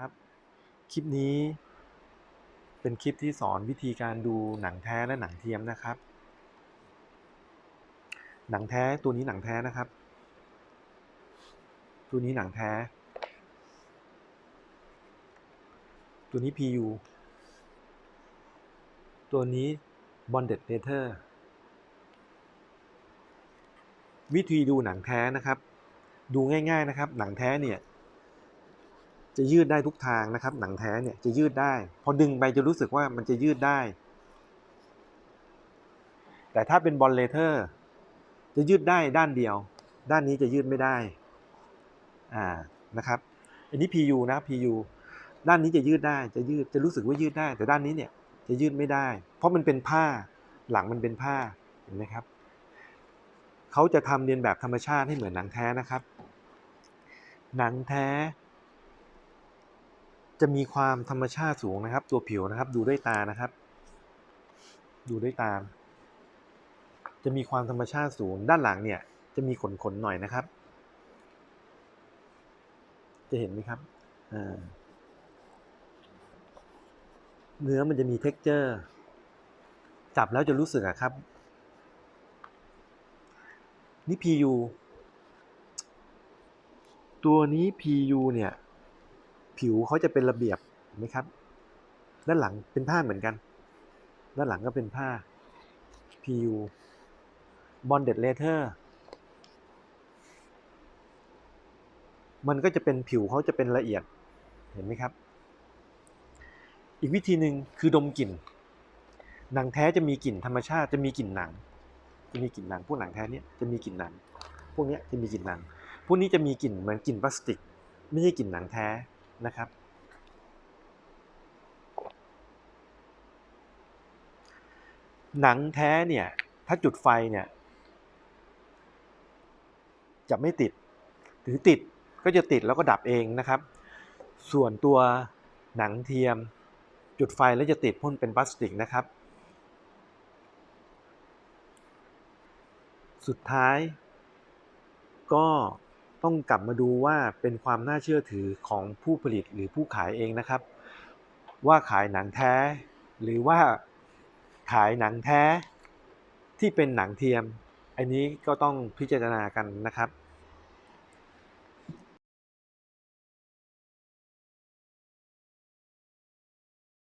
ครับ คลิปนี้ เป็นคลิปที่สอนวิธีการดูหนังแท้และหนังเทียมนะครับ หนังแท้ตัวนี้หนังแท้นะครับ ตัวนี้หนังแท้ ตัวนี้ PU ตัวนี้ bonded leather วิธีดูหนังแท้นะครับ ดูง่าย ๆนะครับ หนังแท้เนี่ย จะยืดได้ทุกทางนะครับ หนังแท้เนี่ยจะยืดได้ พอดึงไปจะรู้สึกว่ามันจะยืดได้ แต่ถ้าเป็นบอลเลเทอร์ จะยืดได้ด้านเดียว ด้านนี้จะยืดไม่ได้อ่านะครับ อันนี้ PU นะ PU ด้านนี้จะยืดได้จะยืดจะรู้สึกว่ายืดได้ แต่ด้านนี้เนี่ยจะยืดไม่ได้ เพราะมันเป็นผ้าหลังมันเป็นผ้าเห็นไหมครับเขาจะทำเรียนแบบธรรมชาติให้เหมือนหนังแท้นะครับ หนังแท้ จะมีความธรรมชาติสูงนะครับ ตัวผิวนะครับ ดูด้วยตานะครับ ดูด้วยตา จะมีความธรรมชาติสูง ด้านหลังเนี่ย จะมีขนขนๆหน่อยนะครับ จะเห็นไหมครับเนื้อมันจะมี t e x t อร์ จับแล้วจะรู้สึกอะครับ นี่ PU ตัวนี้ PU เนี่ย ผิวเขาจะเป็นระเบียบเห็นไหมครับ ด้านหลังเป็นผ้าเหมือนกัน ด้านหลังก็เป็นผ้า PU bonded leather มันก็จะเป็นผิวเขาจะเป็นละเอียดเห็นไหมครับ อีกวิธีหนึ่งคือดมกลิ่น หนังแท้จะมีกลิ่นธรรมชาติจะมีกลิ่นหนัง จะมีกลิ่นหนังพวกหนังแท้เนี่ยจะมีกลิ่นหนัง พวกเนี้ยจะมีกลิ่นหนัง พวกนี้จะมีกลิ่นเหมือนกลิ่นพลาสติก ไม่ใช่กลิ่นหนังแท้ นะครับ หนังแท้เนี่ย ถ้าจุดไฟเนี่ย จะไม่ติด หรือติดก็จะติดแล้วก็ดับเองนะครับ ส่วนตัวหนังเทียม จุดไฟแล้วจะติดพ่นเป็นพลาสติกนะครับ สุดท้ายก็ ต้องกลับมาดูว่าเป็นความน่าเชื่อถือของผู้ผลิตหรือผู้ขายเองนะครับ ว่าขายหนังแท้ หรือว่าขายหนังแท้ที่เป็นหนังเทียม อันนี้ก็ต้องพิจารณากันนะครับ